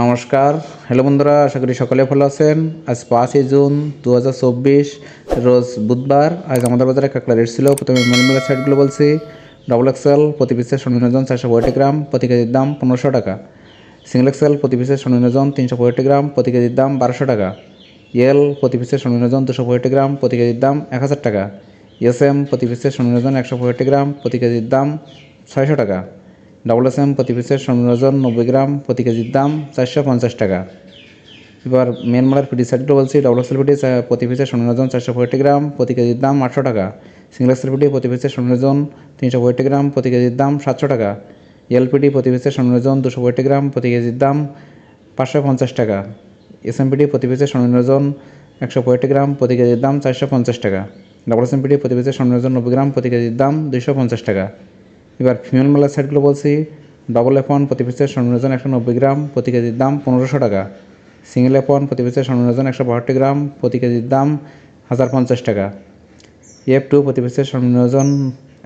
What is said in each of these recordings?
নমস্কার। হ্যালো বন্ধুরা, আশা করি সকলে ভালো আছেন। আজ পাঁচই জুন দু হাজার চব্বিশ, রোজ বুধবার। আজ আমাদের বাজারে কাকলা রেট ছিল, প্রথমে মলমেলা সাইডগুলো বলছি। ডবল এক্সেল প্রতি পিসের সর্বনিম্ন ওজন চারশো পঁয়ষট্টি গ্রাম, প্রতি কেজির দাম পনেরোশো টাকা। সিঙ্গেল এক্সেল প্রতি পিসের সর্বনিম্ন ওজন তিনশো পঁয়ষট্টি গ্রাম, প্রতি কেজির দাম বারোশো টাকা। এল প্রতি পিসের সর্বনিম্ন ওজন দুশো পঁয়ষট্টি গ্রাম, প্রতি কেজির দাম এক হাজার টাকা। এস এম প্রতি পিসের সর্বনিম্ন ওজন একশো পঁয়ষট্টি গ্রাম, প্রতি কেজির দাম ছয়শো টাকা। ডবল এস এম প্রতি পিসের ওজন নব্বই গ্রাম, প্রতি কেজির দাম চারশো পঞ্চাশ টাকা। এবার মালার পিটি সেটগুলো বলছি। ডবল পিটি চা- প্রতি পিসের ওজন চারশো পঁয়ষট্টি গ্রাম, প্রতি কেজির দাম আটশো টাকা। সিঙ্গেল পিটি প্রতি পিসের ওজন তিনশো পঁয়ষট্টি গ্রাম, প্রতি কেজির দাম সাতশো টাকা। এলপিটি প্রতি পিসের ওজন দুশো পঁয়ষট্টি গ্রাম, প্রতি কেজির দাম পাঁচশো পঞ্চাশ টাকা। এসএমপিটি প্রতি পিসের ওজন একশো পঁয়ষট্টি গ্রাম, প্রতি কেজির দাম চারশো পঞ্চাশ টাকা। ডবল এসএমপিটি প্রতি পিসের ওজন নব্বই গ্রাম, প্রতি কেজির দাম দুশো পঞ্চাশ টাকা। এবার ফিমেল মেলার সেটগুলো বলছি ডবল এফ ওয়ান প্রতি পিসের সর্বনিম্ন একশো নব্বই গ্রাম প্রতি কেজির দাম পনেরোশো টাকা। সিঙ্গেল এফ ওয়ান প্রতি পিসের সর্বনিম্ন একশো বাহাত্তর গ্রাম প্রতি কেজির দাম হাজার পঞ্চাশ টাকা। এফ টু প্রতি পিসের সর্বনিম্ন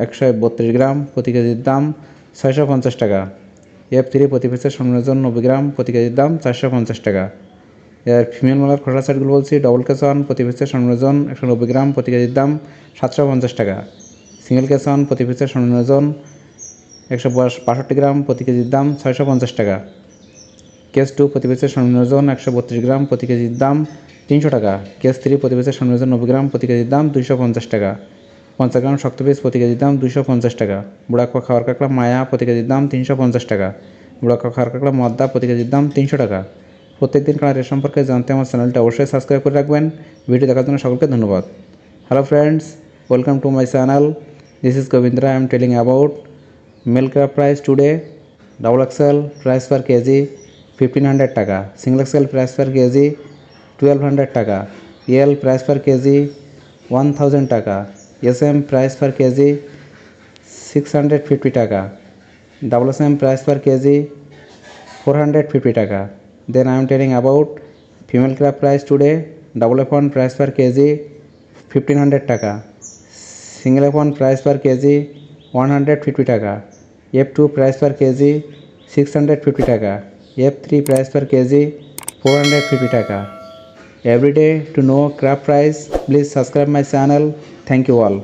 একশো বত্রিশ গ্রাম প্রতি কেজির দাম ছয়শো পঞ্চাশ টাকা। এফ থ্রি প্রতি পিসের সর্বনিম্ন নব্বই গ্রাম প্রতি কেজির দাম চারশো পঞ্চাশ টাকা। এর ফিমেল মালার খোসা সেটগুলো বলছি ডবল কেস প্রতি পিসের সর্বনিম্ন একশো নব্বই গ্রাম প্রতি কেজির দাম সাতশো পঞ্চাশ টাকা। সিঙ্গেল কেস প্রতি পিসের সর্বনিম্ন একশো বাষট্টি গ্রাম প্রতি কেজির দাম ছয়শো পঞ্চাশ টাকা। কেস টু প্রতি পিসের একশো বত্রিশ গ্রাম প্রতি কেজির দাম তিনশো টাকা। কেস থ্রি প্রতি পিসের নব্বই গ্রাম প্রতি কেজির দাম দুইশো পঞ্চাশ টাকা। পঞ্চাশ গ্রাম শক্ত পিস প্রতি কেজির দাম দুইশো পঞ্চাশ টাকা। বুড়াক্কা খাওয়ার কাঁকড়া মায়া প্রতি কেজির দাম তিনশো পঞ্চাশ টাকা। বুড়াক্কা খাওয়ার কাঁকড়া মদ্দা প্রতি কেজির দাম তিনশো টাকা। প্রত্যেক দিন কাঁড়া রেট সম্পর্কে জানতে আমার চ্যানেলটা অবশ্যই সাবস্ক্রাইব করে রাখবেন। ভিডিও দেখার জন্য সকলকে ধন্যবাদ। Hello friends welcome to my channel this is Gobindra I am telling about milk crab price today double xl price per kg 1500 টাকা single xl price per kg 1200 টাকা l price per kg 1000 টাকা sm price per kg 650 টাকা double sm price per kg 450 টাকা then i am telling about female crab price today double f1 price per kg 1500 টাকা single F one price per kg one hundred fifty টাকা F two price per kg six hundred fifty টাকা F three price per kg four hundred fifty টাকা every day to no craft price please subscribe my channel thank you all